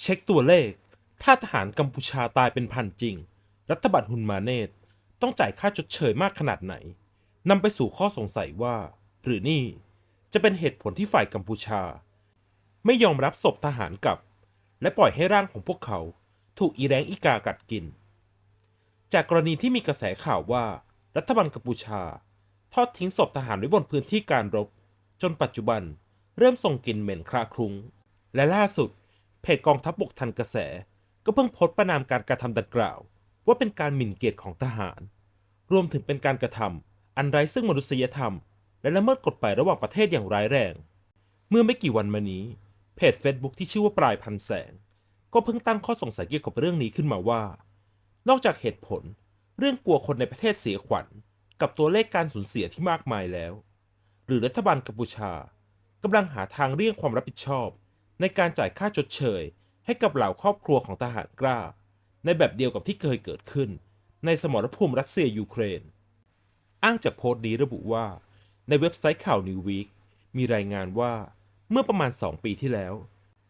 เช็คตัวเลข ถ้าทหารกัมพูชาตายเป็นพันจริง รัฐบาลฮุนมาเนตต้องจ่ายค่าชดเชยมากขนาดไหนนำไปสู่ข้อสงสัยว่า หรือนี่จะเป็นเหตุผลที่ฝ่ายกัมพูชา ไม่ยอมรับศพทหารกลับ และปล่อยให้ร่างของพวกเขาถูกอีแรงอีกากัดกิน จากกรณีที่มีกระแสข่าวว่า รัฐบาลกัมพูชา ทอดทิ้งศพทหารไว้บนพื้นที่การรบ จนปัจจุบันเริ่มส่งกลิ่นเหม็นคลาคลุ้ง และล่าสุด จกองทัพบบกทันกระแส ก็เพิ่งโพสต์ประนามการกระทำดังกล่าว ว่าเป็นการหมิ่นเกียรติของทหาร รวมถึงเป็นการกระทำอันไร้ซึ่งมนุษยธรรม และละเมิดกฎหมายระหว่างประเทศอย่างร้ายแรง เมื่อไม่กี่วันมานี้ เพจ Facebook ที่ชื่อว่าปลายพันแสง ก็เพิ่งตั้งข้อสงสัยเกี่ยวกับเรื่องนี้ขึ้นมาว่า นอกจากเหตุผล เรื่องกลัวคนในประเทศเสียขวัญ กับตัวเลขการสูญเสียที่มากมายแล้ว หรือรัฐบาลกัมพูชากำลังหาทางเลี่ยงความรับผิดชอบ ในการจ่ายค่าชดเชย ให้กับเหล่าครอบครัวของทหารกล้า ในแบบเดียวกับที่เคยเกิดขึ้น ในสมรภูมิรัสเซียยูเครน อ้างจากโพสต์นี้ระบุว่า ในเว็บไซต์ข่าว New Week มีรายงานว่าเมื่อประมาณ 2 ปีที่แล้ว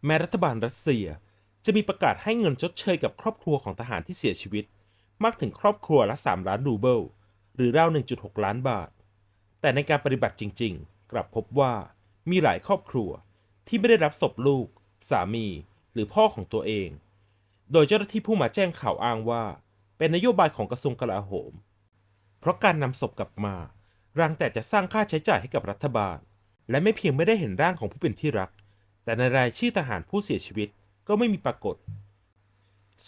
แม้รัฐบาลรัสเซียจะมีประกาศให้เงินชดเชยกับครอบครัวของทหารที่เสียชีวิต มากถึงครอบครัวละ 3 ล้านรูเบิล หรือราว 1.6 ล้านบาท แต่ในการปฏิบัติจริง ๆ กลับพบว่ามีหลายครอบครัว ที่ไม่ได้รับศพลูก สามี หรือพ่อของตัวเอง โดยเจ้าหน้าที่ผู้มาแจ้งข่าวอ้างว่า เป็นนโยบายของกระทรวงกลาโหม เพราะการนำศพกลับมารังแต่จะสร้างค่าใช้จ่ายให้กับรัฐบาล และไม่เพียงไม่ได้เห็นร่างของผู้เป็นที่รัก แต่ในรายชื่อทหารผู้เสียชีวิตก็ไม่มีปรากฏ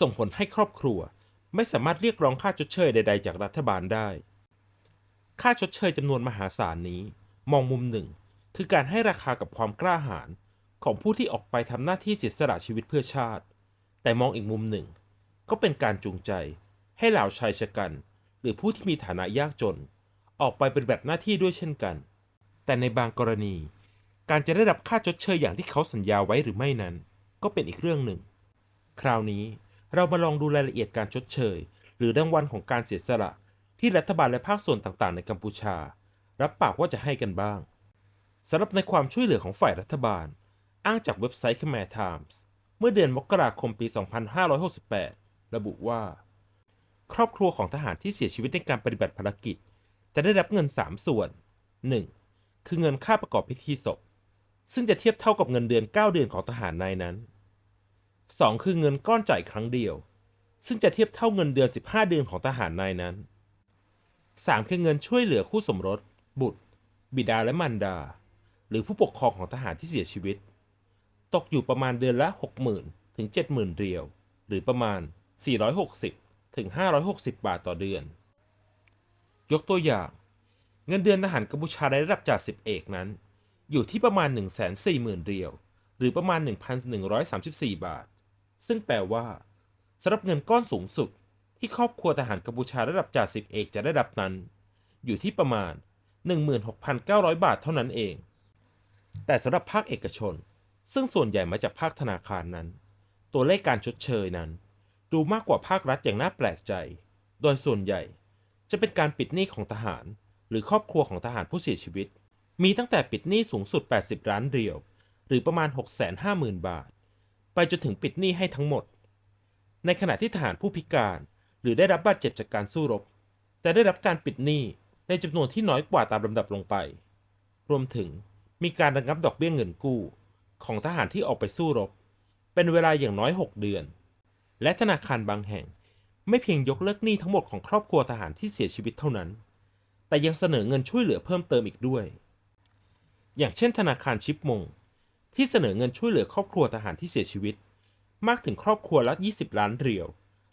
ส่งผลให้ครอบครัวไม่สามารถเรียกร้องค่าชดเชยใด ๆ จากรัฐบาลได้ ค่าชดเชยจำนวนมหาศาลนี้ มองมุมหนึ่ง คือการให้ราคากับความกล้าหาญ ของผู้ที่ออกไปทำหน้าที่เสียสละชีวิตเพื่อชาติ แต่มองอีกมุมหนึ่ง ก็เป็นการจูงใจ ให้เหล่าชายชะกัน หรือผู้ที่มีฐานะยากจน ออกไปเป็นแบบหน้าที่ด้วยเช่นกัน แต่ในบางกรณี การจะได้รับค่าชดเชยอย่างที่เขาสัญญาไว้หรือไม่นั้น ก็เป็นอีกเรื่องหนึ่ง คราวนี้เรามาลองดูรายละเอียดการชดเชย หรือรางวัลของการเสียสละ ที่รัฐบาลและภาคส่วนต่างๆ ในกัมพูชา รับปากว่าจะให้กันบ้างสำหรับในความช่วยเหลือของฝ่ายรัฐบาล อ้างจากเว็บไซต์ Khmer Times เมื่อเดือนมกราคมปี 2568 ระบุว่า ครอบครัวของทหารที่เสียชีวิตในการปฏิบัติภารกิจ จะได้รับเงิน 3 ส่วน 1. คือเงินค่าประกอบพิธีศพ ซึ่งจะเทียบเท่ากับเงินเดือน 9 เดือนของทหารนายนั้น 2. คือเงินก้อนจ่ายครั้งเดียว ซึ่งจะเทียบเท่าเงินเดือน 15 เดือนของทหารนายนั้น 3. คือเงินช่วยเหลือคู่สมรส บุตร บิดาและมารดา หรือผู้ปกครองของทหารที่เสียชีวิต ตกอยู่ประมาณเดือนละ 60,000 ถึง 70,000 เรียว หรือประมาณ 460 ถึง 560 บาทต่อเดือน ยกตัวอย่าง เงินเดือนทหารกัมพูชาในระดับจ่าสิบเอกนั้น อยู่ที่ประมาณ 140,000 เรียว หรือประมาณ 1,134 บาท ซึ่งแปลว่าสำหรับเงินก้อนสูงสุด ที่ครอบครัวทหารกัมพูชาระดับจ่าสิบเอกจะได้รับนั้น อยู่ที่ประมาณ 16,900 บาทเท่านั้นเอง แต่สำหรับภาคเอกชน ซึ่งส่วนใหญ่มาจากภาคธนาคารนั้น ตัวเลขการชดเชยนั้น ดูมากกว่าภาครัฐอย่างน่าแปลกใจ โดยส่วนใหญ่จะเป็นการปิดหนี้ของทหาร หรือครอบครัวของทหารผู้เสียชีวิต มีตั้งแต่ปิดหนี้สูงสุด 80 ล้านเรียว หรือประมาณ 650,000 บาท ไปจนถึงปิดหนี้ให้ทั้งหมด ในขณะที่ทหารผู้พิการ หรือได้รับบาดเจ็บจากการสู้รบ แต่ได้รับการปิดหนี้ในจำนวนที่น้อยกว่าตามลำดับลงไป รวมถึงมีการระงับดอกเบี้ยเงินกู้ ของทหารที่ออกไปสู้รบ เป็นเวลาอย่างน้อย 6 เดือน และธนาคารบางแห่งไม่เพียงยกเลิกหนี้ทั้งหมดของครอบครัวทหารที่เสียชีวิตเท่านั้น แต่ยังเสนอเงินช่วยเหลือเพิ่มเติมอีกด้วย อย่างเช่น ธนาคารชิปมง ที่เสนอเงินช่วยเหลือครอบครัวทหารที่เสียชีวิต มากถึงครอบครัวละ 20 ล้านเหรียญ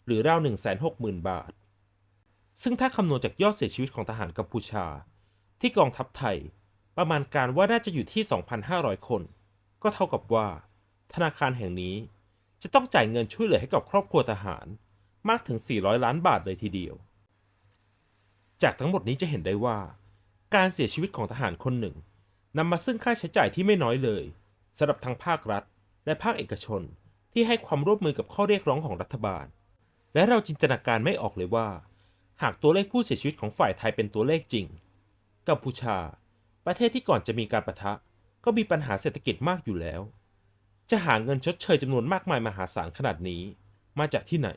หรือราว160,000 บาท ซึ่งถ้าคำนวณจากยอดเสียชีวิตของทหารกัมพูชา ที่กองทัพไทย ประมาณการว่าน่าจะอยู่ที่ 2,500 คน ก็เท่ากับว่า ธนาคารแห่งนี้ จะต้องจ่ายเงินช่วยเหลือให้กับครอบครัวทหารมากถึง 400 ล้านบาทเลยทีเดียว จากทั้งหมดนี้จะเห็นได้ว่า การเสียชีวิตของทหารคนหนึ่งนำมาซึ่งค่าใช้จ่ายที่ไม่น้อยเลยสำหรับทั้งภาครัฐ และภาคเอกชนที่ให้ความร่วมมือกับข้อเรียกร้องของรัฐบาล และเราจินตนาการไม่ออกเลยว่า หากตัวเลขผู้เสียชีวิตของฝ่ายไทยเป็นตัวเลขจริง กัมพูชา ประเทศที่ก่อนจะมีการประทะ ก็มีปัญหาเศรษฐกิจมากอยู่แล้ว จะหาเงินชดเชยจำนวนมากมายมหาศาลขนาดนี้ มาจากที่ไหน